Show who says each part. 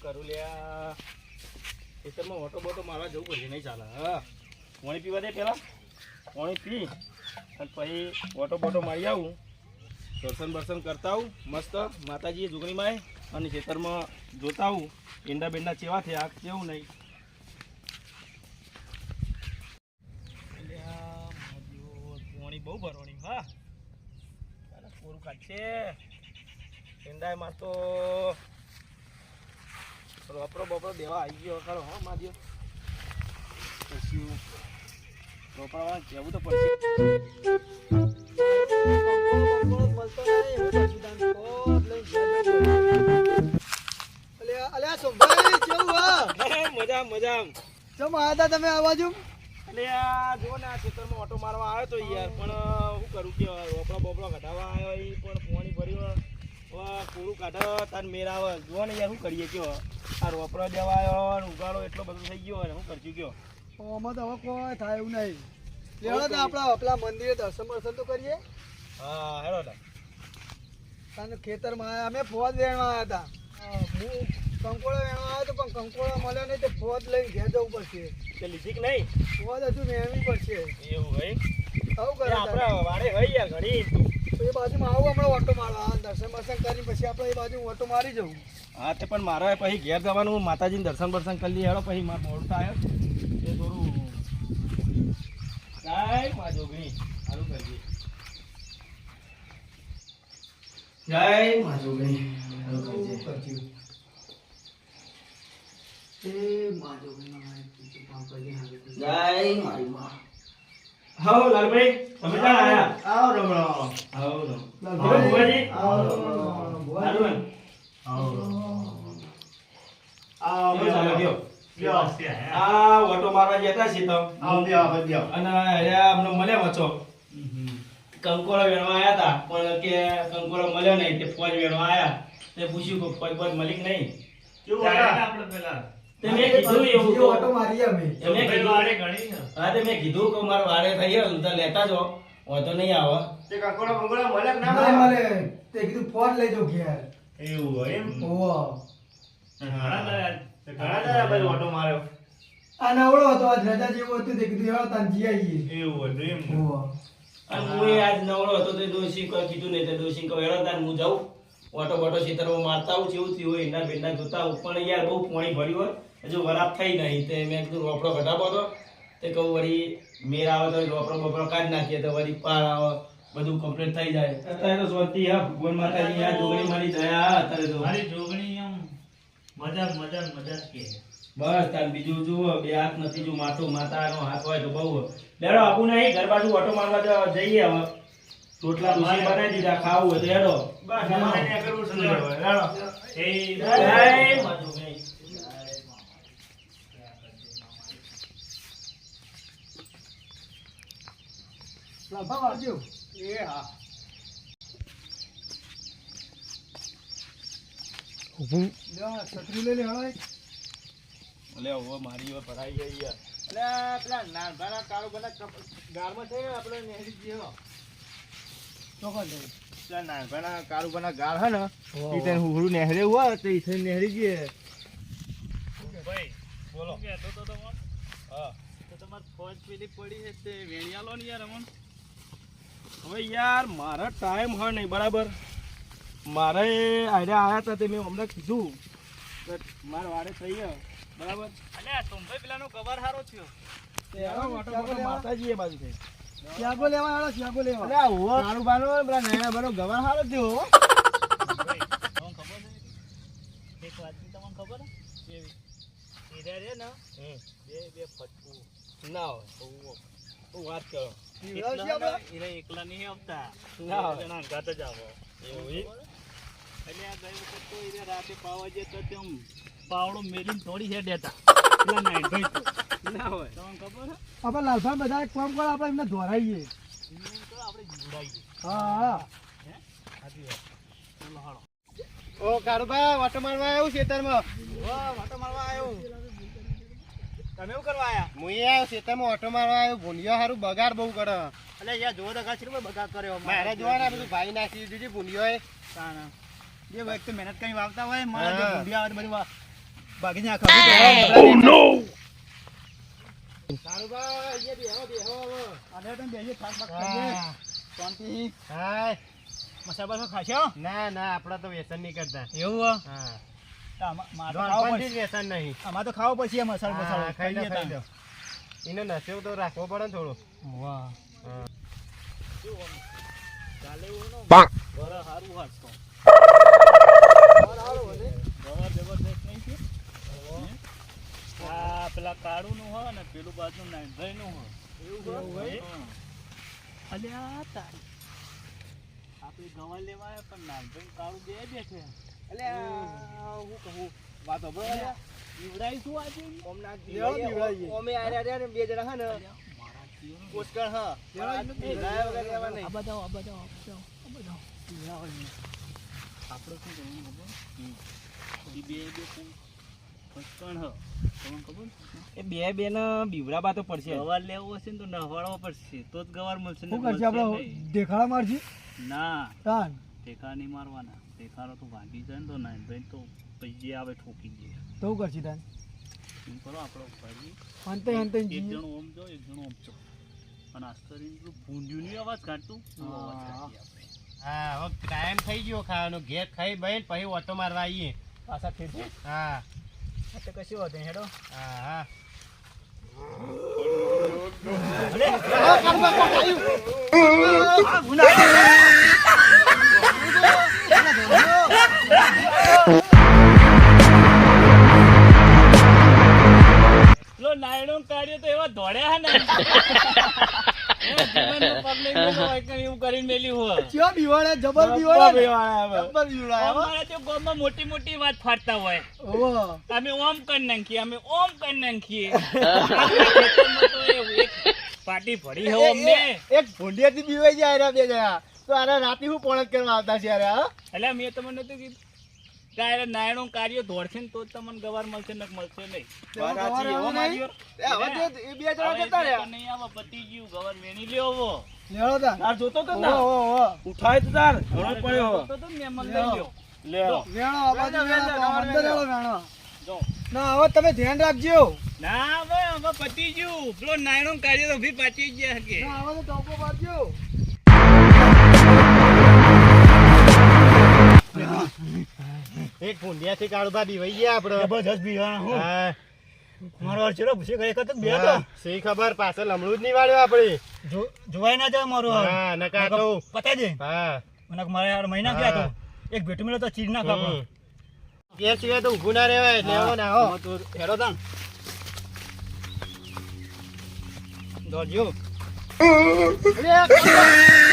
Speaker 1: કરું લ્યા ખેતરમાં ઓટો બોટો મારવા જવું પડશે નહીં ચાલે હા પાણી પીવા દે પેલા પાણી પી પછી ઓટો બોટો મારી આવું દર્શન બર્શન કરતા આવું મસ્ત માતાજીએ જોગણીમાં અને ખેતરમાં જોતા આવું ઈંડા બેંડા ચેવા થયા કેવું નહીં પાણી બહુ ભરવાની હા પૂરું કાઢશે? ઈંડાયમાં તો રોપરો બપરો દેવા આવી ગયો ખરો હા માધ્યો. પછી રોપડા જવું તો પડશે. મજા મજા
Speaker 2: ચમ તમે આ બાજુ?
Speaker 1: એટલે આ જો ને આ ખેતરમાં ઓટો મારવા આવ્યો તો યાર પણ શું કરું કે રોપડા બોપડા કઢાવવા આવ્યો પણ પૂરું કાઢો તાર મેર આવે જો ને યાર શું કરીએ કયો? આ રોપડો દેવાયો ઉગાડો એટલો બધો થઈ ગયો ને શું કરશું કયો?
Speaker 2: આમાં તો હવે કોઈ થાય એવું નહીં. લેવડો તો આપણા પેલા મંદિરે દર્શન તો કરીએ.
Speaker 1: હા હેડો તા.
Speaker 2: ખેતરમાં અમે ફોજ વેણવા આવ્યા હતા હું કંકોળો વેણવા આવ્યો તો પણ કંકોળો મળ્યો નહીં તો ફોજ લઈને ઘેર જવું પડશે.
Speaker 1: તે લીધી કે નહીં?
Speaker 2: ફોજ હજુ વેણવી પડશે.
Speaker 1: એવું ભાઈ
Speaker 2: આવું કરે
Speaker 1: આપણે વાડે હોય યાર ઘણી.
Speaker 2: એ બાજુમાં આવું હમણાં ઓટો મારવા દર્શન બર્શન કરી પછી આપણે એ બાજુ ઓટો મારી જવું.
Speaker 1: હા તે પણ મારે પછી ઘેર જવાનું માતાજીને દર્શન બર્શન કરી લઈએ. હેડો પછી મારે મોડું આવ્યો એ થોડું જય મા જોગણી. સારું કરજે જય મા જોગણી. સારું કરજે? જય મારી માં. હાઉ લાલભાઈ તમે ક્યાં આયા?
Speaker 2: આવો રમણો.
Speaker 1: આવો નો
Speaker 2: લાલભાઈ, આવો રમણો.
Speaker 1: સારું આવો આવો ચાલો, ગયો. આ ઓટો મારવા જતા છીએ તો અને અહીંયા અમને મળ્યા વચો કંકોળો વેણવા આવ્યા હતા પણ કે કંકોળો મળ્યો નહીં તે ફોજ વેણવા આવ્યા તે પૂછ્યું કે ફોજ ફોજ મળી કે નહીં? તે મેં કીધું એવું
Speaker 2: બીજો
Speaker 1: તો
Speaker 2: ઓટો મારીએ અમે.
Speaker 1: એમને કીધું હા તે મેં કીધું કે મારે વારે થઈ ગયો તો લેતા જો વાંધો નહીં આવે.
Speaker 2: ના મળે? તે કીધું ફોન લઈ જાઓ ઘેર ઓવો આ નવળો હતો આજ રજા જેવો હતો તે કીધું હેડો તાન જી આવીએ ઓવો
Speaker 1: અને હું આજ નવરો હતો તે કોઈ કીધું નહીં તે ડોશી કહો હેડો તાન હું જાઉં. ઓટો બોટો ખેતરમાં મારતા આવું જેવું થયું હોય એના બેના જોતા ઉપર પણ યાર બહુ પાણી ભર્યું હોય. હજુ વરાપ થઈ નહીં તે મેં કીધું રોપડો ઘટાડો હતો તે કહું વળી મેર આવે તો રોપડો બોપડો કાઢી નાખીએ તો વળી પાર આવે બધું કમ્પ્લીટ થઈ જાય. અત્યારે તો સ્વતી હા ભગવાન માતાજી આ જોગણી મારી દયા અત્યારે તો.
Speaker 3: મારી જોગણી આમ મજા મજા મજા કે.
Speaker 1: બસ તાર બીજું જુઓ બે હાથ નથી જો માથું માતાનો હાથ હોય તો બહુ. લેડો આપું નહીં ઘર બાજુ ઓટો મારવા જઈએ હવે. રોટલા દૂસરી બનાવી દીધા ખાવું હોય તો હેડો.
Speaker 3: બસ અમારે કરવું છે
Speaker 1: હેડો.
Speaker 3: એ
Speaker 1: જય મા જોગણી.
Speaker 2: લાભા વાળજો.
Speaker 1: એ હા.
Speaker 2: લ્યો, છત્રી લઈ લે હેડો
Speaker 1: અલે હવે મારી હવે ભરાઈ ગઈ યાર અલે પેલા નાનભાના કાળો બના ગારમાં છે ને આપણે નેહરી જેવો.
Speaker 2: ચોખા લઈ.
Speaker 1: પેલા નાનભાના કાળો બના ગાળ હે ને
Speaker 2: ઓહો.
Speaker 1: તને હુહરું નેહરે હોય તો ઈ થઈને નેહરી જઈએ.
Speaker 3: ભાઈ
Speaker 1: બોલો.
Speaker 3: કહેતો તો તમે?
Speaker 1: હા.
Speaker 3: તો તમારે ફોજ પેલી પડી છે તે વેણિયા લો ને યાર અમન.
Speaker 1: હવે યાર મારા ટાઈમ હોય નહીં બરાબર? મારે આઈડિયા આવ્યા હતા તે મેં હમણાં કીધું કે મારે વાડે થઈ ગયો બરાબર?
Speaker 3: અલ્યા તોમભાઈ પેલાનો કવર હારો થયો.
Speaker 1: માતાજી એ બાજુ થઈ.
Speaker 2: લેવા હેડો ત્યાગો લેવા.
Speaker 1: અરે આ હુવા કાળું બાનું પેલા નયા બાનો ગવાર હારો થયો હો.
Speaker 3: ખબર છે? એક વાતની તમને ખબર હે એરિયા રે ને બે બે ફટકું.
Speaker 1: ના હોય હું વાત કરો?
Speaker 3: એને એકલા નહીં આવતા.
Speaker 1: ના હોય.
Speaker 3: બે જણા અંગાત જ આવો.
Speaker 1: એવું
Speaker 3: એટલે આ ગઈ વખત તો એને રાતે પાવા જે તો તેમ પાવડો મેલીને તોડી છે દેતા પેલા નાઈટ ભાઈ તો.
Speaker 1: ના હોય.
Speaker 3: તમને ખબર
Speaker 2: આપણે લાલભાઈ બધા એક કામ કરો આપણે એમને ધોરાઈએ.
Speaker 3: આપણે જીવડાવીએ
Speaker 2: હા. હા?
Speaker 3: સાચી વાત. ચલો હાલો.
Speaker 1: ઓ કારુબા વાટો મારવા આવ્યું ખેતરમાં? ઓ વાટો મારવા આવ્યું
Speaker 3: તમે શું કરવા આયા
Speaker 4: હું અહીંયા ખેતરમાં ઓટો મારવા આવ્યો ભૂંડિયો હારું બગાડ બહુ કરે
Speaker 3: એટલે યાર જોવો તો કાચરી માં બગાડ કર્યો
Speaker 4: મારે જોવાના બધું ભાઈ નાખી દીધી ભૂંડિયો
Speaker 3: તાણા. જે ભાઈ તો મહેનત કરી વાવતા હોય મારે. જે ભૂંડિયા આવે બધું વા- ભાગી નાખે. સારું ભાઈ, અહીંયા બેહો, બેહો. અરે તમે બેસીએ, થાક બાક ખાઈએ. શાંતિ. હાય મસાબા ખાશો?
Speaker 4: ના ના આપડા તો વેસન નહીં કરતા
Speaker 3: એવું હો? આમાં- તો ખાવો પછી આ મસાલો
Speaker 4: ખાઈ. એનો નશો તો રાખવો પડે ને થોડો
Speaker 3: વાહ. ચાલે એવું ને? છે? પેલા હોય ને પેલું બાજુ નાનભાઈનું હોય. એવું હોય? અલ્યા તારી. આપણે ગવા લેવાય પણ નાનભાઈ કાળું બે બે છે
Speaker 2: હું કહું વાતો
Speaker 3: બરાબર ઈવડાઈ શું આજે?
Speaker 2: લેવો પીવડાવીએ.
Speaker 4: ઓમે આર્યા રહ્યા ને બે જણા હા ને. પુષ્કળ હા.
Speaker 2: લેવો
Speaker 4: વગર રહેવા નહીં.
Speaker 3: આ બતાવો, આ બતાવો, આ બતાવો, આપણે શું કરવાનું ખબર? એ બે બે કોણ? ફસકણ હ. તમને ખબર?
Speaker 1: એ બે બે ને બીવડાવવા તો પડશે.
Speaker 3: ગવાર લેવો હશે ને તો નહવાડવો પડશે. તો જ ગવાર મળશે ને
Speaker 2: શું કરશે આપણે? દેખાડા મારજી
Speaker 3: ના.
Speaker 2: તાન.
Speaker 3: ટેકા નહીં મારવાના. ટેકારો તો ભાગી જાય ને તો ના ભાઈ તો પૈજે આવે ઠોકી જાય
Speaker 2: તો કરશી તાન?
Speaker 3: શું કરો આપણો ભાઈ?
Speaker 2: અંતે અંતે
Speaker 3: એક જણો ઓમ જો એક જણો ઓમ જો. અને આસ્તરીને પેલું ભૂંડિયુંની અવાજ કાઢતું. અવાજ આપણે.
Speaker 4: હા હવે ટાઈમ થઈ ગયો ખાવાનો. ઘેર ખાઈ બેન પછી ઓટો મારવા આવીએ.
Speaker 3: પાછા ખેંચે
Speaker 4: હા.
Speaker 3: આ તો કશું હોતું હેડો.
Speaker 4: હા હા.
Speaker 3: અરે આ કરવા કાયું આ દોડ્યા એવું મોટી મોટી વાત ફાટતા હોય. અમે ઓમ કરી નાખીએ અમે ઓમ કરી નાખીએ. પાટી ભરી અમને.
Speaker 4: એક ભૂંડિયાથી બીવાઈ જાય બે જણા. તો અરે રાતે હું પોણક કરવા આવતા છે અરે
Speaker 3: એટલે મેં તમને નતું કીધું ત્યારે નાયણો કાર્ય દોડશે ને તો જ તમને ગવાર મળશે ને મળશે નહીં.
Speaker 2: તેમાં ગવાર આવે નહીં?
Speaker 4: એ હવે તો એ બે જણા જતા રહ્યા.
Speaker 3: નહીં આવે પતી ગયું ગવાર વેણી લ્યો હવે.
Speaker 2: લેવડો તાન.
Speaker 1: તાર જોતો તો
Speaker 2: ઓહો, ઓહો, ઓહો.
Speaker 1: ઉઠાય તો તાર ઘણો પડ્યો
Speaker 3: તો તો મહેમાન લઈ લ્યો.
Speaker 1: લે
Speaker 2: વેણો આ બાજુ
Speaker 4: વેણો,
Speaker 2: વેણો,
Speaker 4: વેણો,
Speaker 2: અંદર
Speaker 4: વેણો.
Speaker 2: વેણો, વેણો. ના હવે તમે ધ્યાન રાખજો.
Speaker 3: ના હવે હવે પતી ગયું. પેલો નાયણો કાર્ય તો ભી પાછી ગયા કે
Speaker 2: ના હવે તો ટોપો મારજો
Speaker 4: એક ભૂંડિયાથી કાળુબા બીવાઈ ગયા આપણે
Speaker 3: જબરજસ્ત બીવાના હું.
Speaker 4: હા.
Speaker 3: મારો વાર ચલો ભૂસે ગયે કતક બે
Speaker 4: હા, સી ખબર પાછળ લમડું જ નહીં વાળ્યો આપડે.
Speaker 3: જોવાય ના જાય મારું
Speaker 4: હા નકા તો.
Speaker 3: પતાઈ દે.
Speaker 4: હા.
Speaker 3: મને મારે યાર મહિના ગયા તો. એક ભેટ મળ્યો તો ચીજ ના
Speaker 4: હમ. ઘેર સિવાય તો ઊભું ના રહેવાય લેવો ને આવો
Speaker 3: તો હેડો તાણ. દોડજો.
Speaker 4: અરે,